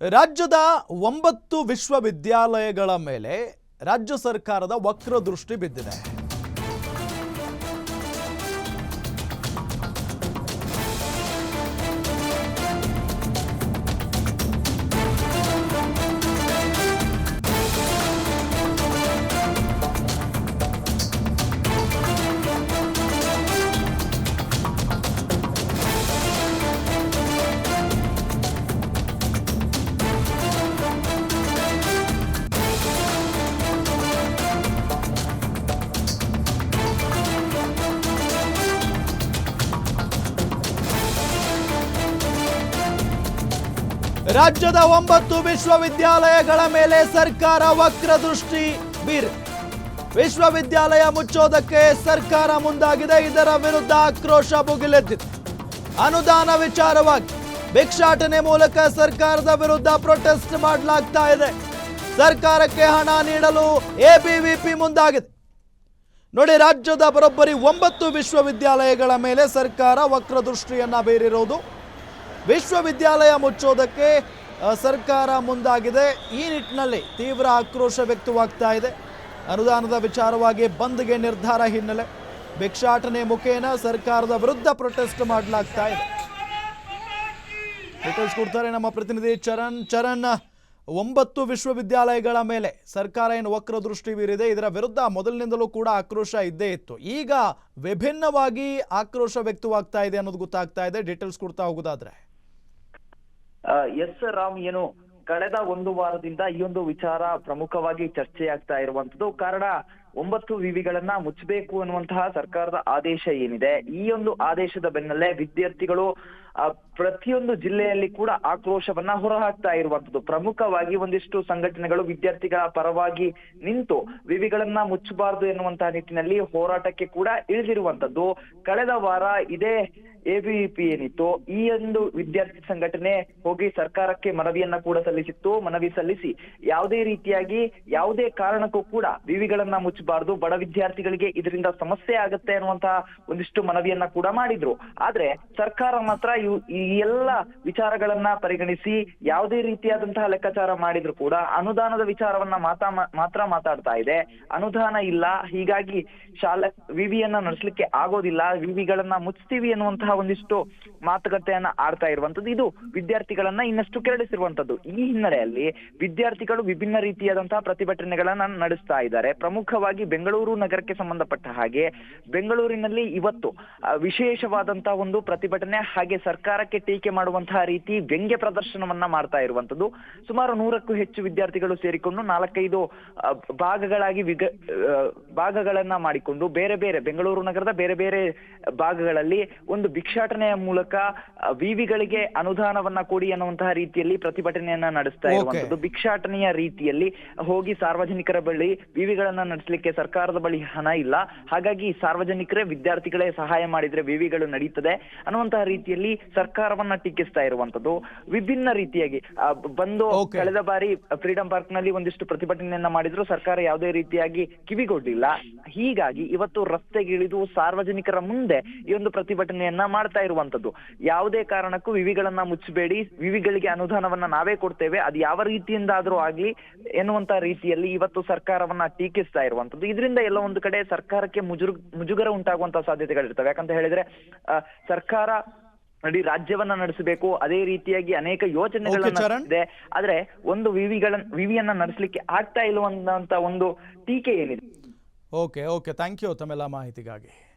ರಾಜ್ಯದ ಒಂಬತ್ತು ವಿಶ್ವವಿದ್ಯಾಲಯಗಳ ಮೇಲೆ ರಾಜ್ಯ ಸರ್ಕಾರದ ವಕ್ರದೃಷ್ಟಿ ಬಿದ್ದಿದೆ. ರಾಜ್ಯದ ಒಂಬತ್ತು ವಿಶ್ವವಿದ್ಯಾಲಯಗಳ ಮೇಲೆ ಸರ್ಕಾರ ವಕ್ರದೃಷ್ಟಿ ಬೀರ್. ವಿಶ್ವವಿದ್ಯಾಲಯ ಮುಚ್ಚೋದಕ್ಕೆ ಸರ್ಕಾರ ಮುಂದಾಗಿದೆ, ಇದರ ವಿರುದ್ಧ ಆಕ್ರೋಶ ಭುಗಿಲೆದ್ದಿತ್ತು ಅನುದಾನ ವಿಚಾರವಾಗಿ ಭಿಕ್ಷಾಟನೆ ಮೂಲಕ ಸರ್ಕಾರದ ವಿರುದ್ಧ ಪ್ರೊಟೆಸ್ಟ್ ಮಾಡಲಾಗ್ತಾ ಇದೆ. ಸರ್ಕಾರಕ್ಕೆ ಹಣ ನೀಡಲು ಎಬಿವಿಪಿ ಮುಂದಾಗಿದೆ. ನೋಡಿ, ರಾಜ್ಯದ ಬರೋಬ್ಬರಿ ಒಂಬತ್ತು ವಿಶ್ವವಿದ್ಯಾಲಯಗಳ ಮೇಲೆ ಸರ್ಕಾರ ವಕ್ರದೃಷ್ಟಿಯನ್ನ ಬೀರಿರೋದು. ವಿಶ್ವವಿದ್ಯಾಲಯ ಮುಚ್ಚೋದಕ್ಕೆ ಸರ್ಕಾರ ಮುಂದಾಗಿದೆ. ಈ ನಿಟ್ಟಿನಲ್ಲಿ ತೀವ್ರ ಆಕ್ರೋಶ ವ್ಯಕ್ತವಾಗ್ತಾ ಇದೆ. ಅನುದಾನದ ವಿಚಾರವಾಗಿ ಬಂದ್ಗೆ ನಿರ್ಧಾರ ಹಿನ್ನೆಲೆ. ಭಿಕ್ಷಾಟನೆ ಮುಖೇನ ಸರ್ಕಾರದ ವಿರುದ್ಧ ಪ್ರೊಟೆಸ್ಟ್ ಮಾಡಲಾಗ್ತಾ ಇದೆ. ಡೀಟೇಲ್ಸ್ ಕೊಡ್ತಾರೆ ನಮ್ಮ ಪ್ರತಿನಿಧಿ ಚರಣ್. ಚರಣ್, ಒಂಬತ್ತು ವಿಶ್ವವಿದ್ಯಾಲಯಗಳ ಮೇಲೆ ಸರ್ಕಾರ ಏನು ವಕ್ರದೃಷ್ಟಿ ಬೀರಿದೆ, ಇದರ ವಿರುದ್ಧ ಮೊದಲಿನಿಂದಲೂ ಕೂಡ ಆಕ್ರೋಶ ಇದ್ದೇ ಇತ್ತು. ಈಗ ವಿಭಿನ್ನವಾಗಿ ಆಕ್ರೋಶ ವ್ಯಕ್ತವಾಗ್ತಾ ಇದೆ ಅನ್ನೋದು ಗೊತ್ತಾಗ್ತಾ ಇದೆ. ಡೀಟೇಲ್ಸ್ ಕೊಡ್ತಾ ಹೋಗೋದಾದ್ರೆ. ಎಸ್ ರಾಮ್ ಏನು ಕಳೆದ ಒಂದು ವಾರದಿಂದ ಈ ಒಂದು ವಿಚಾರ ಪ್ರಮುಖವಾಗಿ ಚರ್ಚೆಯಾಗ್ತಾ ಇರುವಂತದ್ದು ಕಾರಣ ಒಂಬತ್ತು ವಿವಿಗಳನ್ನ ಮುಚ್ಚಬೇಕು ಅನ್ನುವಂತಹ ಸರ್ಕಾರದ ಆದೇಶ ಏನಿದೆ? ಈ ಒಂದು ಆದೇಶದ ಬೆನ್ನಲ್ಲೇ ವಿದ್ಯಾರ್ಥಿಗಳು ಪ್ರತಿಯೊಂದು ಜಿಲ್ಲೆಯಲ್ಲಿ ಕೂಡ ಆಕ್ರೋಶವನ್ನ ಹೊರಹಾಕ್ತಾ ಇರುವಂತದ್ದು ಪ್ರಮುಖವಾಗಿ ಒಂದಿಷ್ಟು ಸಂಘಟನೆಗಳು ವಿದ್ಯಾರ್ಥಿಗಳ ಪರವಾಗಿ ನಿಂತು ವಿವಿಗಳನ್ನ ಮುಚ್ಚಬಾರದು ಎನ್ನುವಂತಹ ನಿಟ್ಟಿನಲ್ಲಿ ಹೋರಾಟಕ್ಕೆ ಕೂಡ ಇಳಿದಿರುವಂತದ್ದು ಕಳೆದ ವಾರ ಇದೇ ಎಬಿವಿಪಿ ಏನಿತ್ತು. ಈ ಒಂದು ವಿದ್ಯಾರ್ಥಿ ಸಂಘಟನೆ ಹೋಗಿ ಸರ್ಕಾರಕ್ಕೆ ಮನವಿಯನ್ನ ಕೂಡ ಸಲ್ಲಿಸಿತ್ತು. ಮನವಿ ಸಲ್ಲಿಸಿ ಯಾವುದೇ ರೀತಿಯಾಗಿ ಯಾವುದೇ ಕಾರಣಕ್ಕೂ ಕೂಡ ವಿವಿಗಳನ್ನ ಮುಚ್ಚಬಾರದು ಬಡ ವಿದ್ಯಾರ್ಥಿಗಳಿಗೆ ಇದರಿಂದ ಸಮಸ್ಯೆ ಆಗುತ್ತೆ ಅನ್ನುವಂತಹ ಒಂದಿಷ್ಟು ಮನವಿಯನ್ನ ಕೂಡ ಮಾಡಿದ್ರು. ಆದ್ರೆ ಸರ್ಕಾರ ಮಾತ್ರ ಈ ಎಲ್ಲ ವಿಚಾರಗಳನ್ನ ಪರಿಗಣಿಸಿ ಯಾವುದೇ ರೀತಿಯಾದಂತಹ ಲೆಕ್ಕಾಚಾರ ಮಾಡಿದ್ರು ಕೂಡ ಅನುದಾನದ ವಿಚಾರವನ್ನ ಮಾತಾ ಮಾತ್ರ ಮಾತಾಡ್ತಾ ಇದೆ. ಅನುದಾನ ಇಲ್ಲ. ಹೀಗಾಗಿ ಶಾಲೆ ವಿವಿಯನ್ನ ನಡೆಸಲಿಕ್ಕೆ ಆಗೋದಿಲ್ಲ. ವಿವಿಗಳನ್ನ ಮುಚ್ತೀವಿ ಅನ್ನುವಂತಹ ಒಂದಿಷ್ಟು ಮಾತುಕತೆಯನ್ನ ಆಡ್ತಾ ಇರುವಂತದ್ದು ಇದು ವಿದ್ಯಾರ್ಥಿಗಳನ್ನ ಇನ್ನಷ್ಟು ಕೆರಳಿಸಿರುವಂತದ್ದು ಈ ಹಿನ್ನೆಲೆಯಲ್ಲಿ ವಿದ್ಯಾರ್ಥಿಗಳು ವಿಭಿನ್ನ ರೀತಿಯಾದಂತಹ ಪ್ರತಿಭಟನೆಗಳನ್ನ ನಡೆಸ್ತಾ ಇದ್ದಾರೆ. ಪ್ರಮುಖವಾಗಿ ಬೆಂಗಳೂರು ನಗರಕ್ಕೆ ಸಂಬಂಧಪಟ್ಟ ಹಾಗೆ ಬೆಂಗಳೂರಿನಲ್ಲಿ ಇವತ್ತು ವಿಶೇಷವಾದಂತ ವಿಶೇಷವಾದಂತಹ ಒಂದು ಪ್ರತಿಭಟನೆ ಹಾಗೆ ಸರ್ಕಾರಕ್ಕೆ ಟೀಕೆ ಮಾಡುವಂತಹ ರೀತಿ ವ್ಯಂಗ್ಯ ಪ್ರದರ್ಶನವನ್ನ ಮಾಡ್ತಾ ಇರುವಂತದ್ದು ಸುಮಾರು ನೂರಕ್ಕೂ ಹೆಚ್ಚು ವಿದ್ಯಾರ್ಥಿಗಳು ಸೇರಿಕೊಂಡು ನಾಲ್ಕೈದು ಭಾಗಗಳಾಗಿ ವಿಗ ಭಾಗಗಳನ್ನ ಮಾಡಿಕೊಂಡು ಬೇರೆ ಬೇರೆ ಬೆಂಗಳೂರು ನಗರದ ಬೇರೆ ಬೇರೆ ಭಾಗಗಳಲ್ಲಿ ಒಂದು ಭಿಕ್ಷಾಟನೆಯ ಮೂಲಕ ವಿವಿಗಳಿಗೆ ಅನುದಾನವನ್ನ ಕೊಡಿ ಅನ್ನುವಂತಹ ರೀತಿಯಲ್ಲಿ ಪ್ರತಿಭಟನೆಯನ್ನ ನಡೆಸ್ತಾ. ಇರುವಂತದ್ದು ಭಿಕ್ಷಾಟನೆಯ ರೀತಿಯಲ್ಲಿ ಹೋಗಿ ಸಾರ್ವಜನಿಕರ ಬಳಿ ವಿವಿಗಳನ್ನ ನಡೆಸಲಿಕ್ಕೆ ಸರ್ಕಾರದ ಬಳಿ ಹಣ ಇಲ್ಲ. ಹಾಗಾಗಿ ಸಾರ್ವಜನಿಕರೇ ವಿದ್ಯಾರ್ಥಿಗಳೇ ಸಹಾಯ ಮಾಡಿದ್ರೆ ವಿವಿಗಳು ನಡೀತದೆ ಅನ್ನುವಂತಹ ರೀತಿಯಲ್ಲಿ ಸರ್ಕಾರವನ್ನ ಟೀಕಿಸ್ತಾ ಇರುವಂತದ್ದು ವಿಭಿನ್ನ ರೀತಿಯಾಗಿ ಬಂದು ಕಳೆದ ಬಾರಿ ಫ್ರೀಡಂ ಪಾರ್ಕ್ನಲ್ಲಿ ಒಂದಿಷ್ಟು ಪ್ರತಿಭಟನೆಯನ್ನ ಮಾಡಿದ್ರು. ಸರ್ಕಾರ ಯಾವುದೇ ರೀತಿಯಾಗಿ ಕಿವಿಗೊಡ್ಲಿಲ್ಲ ಹೀಗಾಗಿ ಇವತ್ತು ರಸ್ತೆಗಿಳಿದು ಸಾರ್ವಜನಿಕರ ಮುಂದೆ ಈ ಒಂದು ಪ್ರತಿಭಟನೆಯನ್ನ ಮಾಡ್ತಾ ಇರುವಂತದ್ದು ಯಾವುದೇ ಕಾರಣಕ್ಕೂ ವಿವಿಗಳನ್ನ ಮುಚ್ಚಬೇಡಿ. ವಿವಿಗಳಿಗೆ ಅನುದಾನವನ್ನ ನಾವೇ ಕೊಡ್ತೇವೆ. ಅದು ಯಾವ ರೀತಿಯಿಂದಾದ್ರೂ ಆಗ್ಲಿ ಎನ್ನುವಂತ ರೀತಿಯಲ್ಲಿ ಇವತ್ತು ಸರ್ಕಾರವನ್ನ ಟೀಕಿಸ್ತಾ ಇರುವಂತದ್ದು ಇದರಿಂದ ಎಲ್ಲ ಒಂದು ಕಡೆ ಸರ್ಕಾರಕ್ಕೆ ಮುಜುರು ಮುಜುಗರ ಉಂಟಾಗುವಂತ ಸಾಧ್ಯತೆಗಳಿರ್ತವೆ. ಯಾಕಂತ ಹೇಳಿದ್ರೆ ಸರ್ಕಾರ ಇಡೀ ರಾಜ್ಯವನ್ನ ನಡೆಸಬೇಕು. ಅದೇ ರೀತಿಯಾಗಿ ಅನೇಕ ಯೋಜನೆಗಳನ್ನ. ಇದೆ. ಆದ್ರೆ ಒಂದು ವಿವಿಗಳನ್ನ ವಿವಿಯನ್ನ ನಡೆಸಲಿಕ್ಕೆ ಆಗ್ತಾ ಇಲ್ಲವಂತ ಒಂದು ಟೀಕೆ ಏನಿದೆ? Okay okay. ಥ್ಯಾಂಕ್ ಯು ತಮ್ಮೆಲ್ಲ ಮಾಹಿತಿಗಾಗಿ.